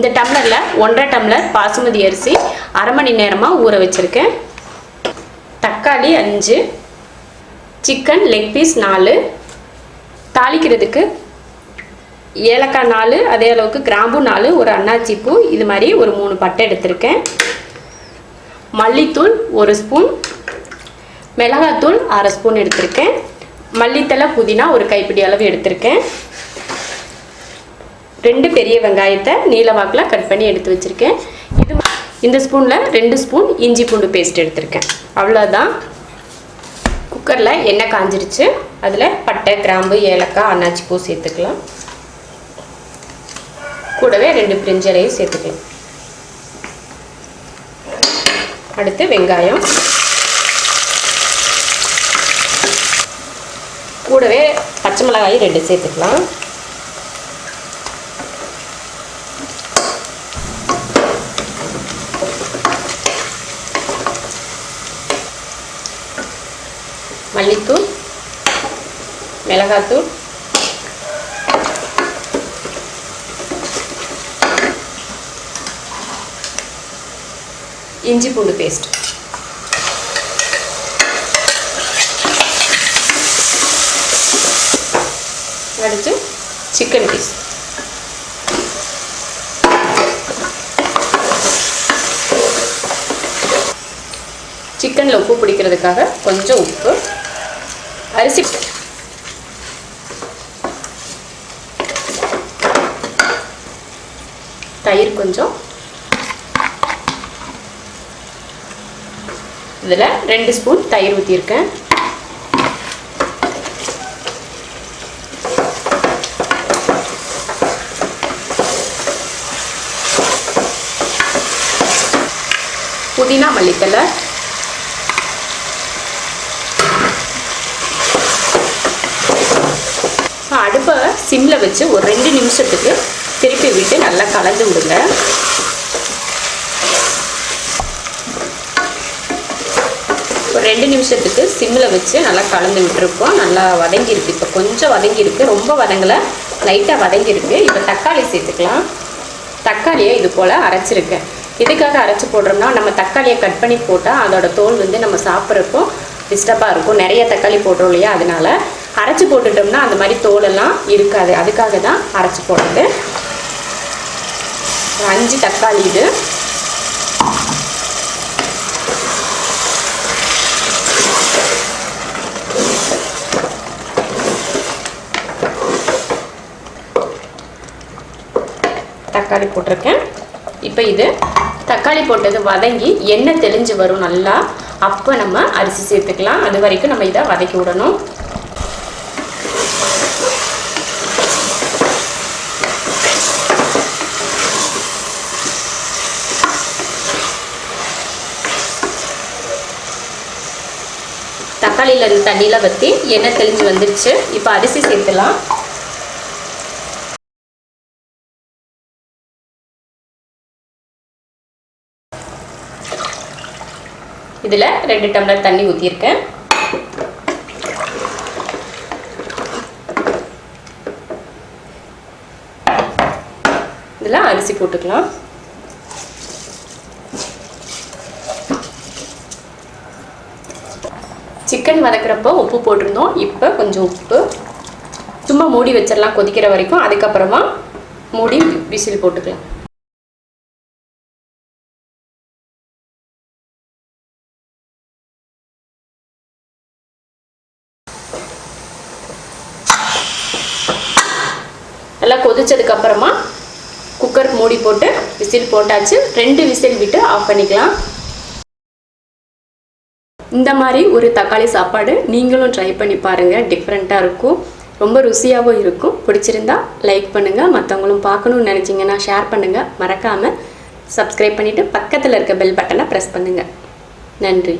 இந்த டம்ளரில் ஒன்றரை டம்ளர் பாசுமதி அரிசி அரை மணி நேரமாக ஊற வச்சுருக்கேன். தக்காளி அஞ்சு சிக்கன் லெக் பீஸ் நாலு தாளிக்கிறதுக்கு ஏலக்காய் நாலு அதே அளவுக்கு கிராம்பு நாலு ஒரு அன்னாச்சி பூ இது மாதிரி ஒரு மூணு பட்டை எடுத்திருக்கேன். மல்லித்தூள் ஒரு ஸ்பூன் மிளகாத்தூள் அரை ஸ்பூன் எடுத்திருக்கேன். மல்லித்தலை புதினா ஒரு கைப்பிடி அளவு எடுத்திருக்கேன். ரெண்டு பெரிய வெங்காயத்தை நீல வாக்கில் கட் பண்ணி எடுத்து வச்சுருக்கேன். இது இந்த ஸ்பூனில் ரெண்டு ஸ்பூன் இஞ்சி பூண்டு பேஸ்ட் எடுத்திருக்கேன். அவ்வளோதான் குக்கரில் எண்ணெய் காஞ்சிருச்சு. அதில் பட்டை கிராம்பு ஏலக்காய் அன்னாச்சி பூ சேர்த்துக்கலாம். கூடவே ரெண்டு பிரிஞ்சலையும் சேர்த்துக்கலாம். அடுத்து வெங்காயம். கூடவே பச்சை மிளகாயும் ரெண்டு சேர்த்துக்கலாம். மல்லித்தூள் மிளகாத்தூள் இஞ்சி பூண்டு பேஸ்ட் அடுத்து சிக்கன் பீஸ் சிக்கனில் உப்பு பிடிக்கிறதுக்காக கொஞ்சம் உப்பு. அரிசி. தயிர் கொஞ்சம். இதில் ரெண்டு ஸ்பூன் தயிர் ஊற்றியிருக்கேன் புதினா மல்லித்தலை சிம்மில் வச்சு ஒரு ரெண்டு நிமிஷத்துக்கு திருப்பி விட்டு நல்லா கலந்து விடுங்க. ஒரு ரெண்டு நிமிஷத்துக்கு சிம்மில் வச்சு நல்லா கலந்து விட்டுருக்கோம். நல்லா வதங்கியிருக்கு. இப்போ கொஞ்சம் வதங்கியிருக்கு. ரொம்ப வதங்கலை. லைட்டாக வதங்கியிருக்கு. இப்போ தக்காளி சேர்த்துக்கலாம். தக்காளியை இது போல் அரைச்சிருக்கேன் எதுக்காக அரைச்சி போடுறோம்னா நம்ம தக்காளியை கட் பண்ணி போட்டால் அதோடய தோல் வந்து நம்ம சாப்பிட்றப்போ டிஸ்டர்பாக இருக்கும். நிறைய தக்காளி போடுறோம் இல்லையா? அதனால அரைச்சி போட்டுட்டோம்னா அந்த மாதிரி தோலெல்லாம் இருக்காது. அதுக்காக தான் அரைச்சி போடுறது. அஞ்சு தக்காளி இது. தக்காளி போட்டிருக்கேன். இப்போ இது தக்காளி போட்டது வதங்கி எண்ணெய் தெளிஞ்சு வரும் நல்லா. அப்போ நம்ம அரிசி சேர்த்துக்கலாம். அது வரைக்கும் நம்ம இதை வதக்கி விடணும். தக்காளியில் தண்ணியில் வற்றி எண்ணெய் தெளிஞ்சு வந்துருச்சு. இப்போ அரிசி சேர்த்துலாம். இதில் ரெண்டு டம்ளர் தண்ணி ஊற்றியிருக்கேன் இதில் அரிசி போட்டுக்கலாம். சிக்கன் வதக்குறப்போ உப்பு போட்டிருந்தோம். இப்போ கொஞ்சம் உப்பு. சும்மா மூடி வச்சிடலாம் கொதிக்கிற வரைக்கும். அதுக்கப்புறமா மூடி விசில் போட்டுக்கலாம். நல்லா கொதிச்சதுக்கு அப்புறமா குக்கர் மூடி போட்டு விசில் போட்டாச்சு. ரெண்டு விசில் விட்டு ஆஃப் பண்ணிக்கலாம். இந்த மாதிரி ஒரு தக்காளி சாப்பாடு நீங்களும் ட்ரை பண்ணி பாருங்கள் டிஃப்ரெண்ட்டாக இருக்கும். ரொம்ப ருசியாகவும் இருக்கும். பிடிச்சிருந்தா லைக் பண்ணுங்கள் மற்றவங்களும் பார்க்கணுன்னு நினச்சிங்கன்னா ஷேர் பண்ணுங்கள் மறக்காமல் சப்ஸ்கிரைப் பண்ணிவிட்டு பக்கத்தில் இருக்க பெல் பட்டனை ப்ரெஸ் பண்ணுங்கள் நன்றி.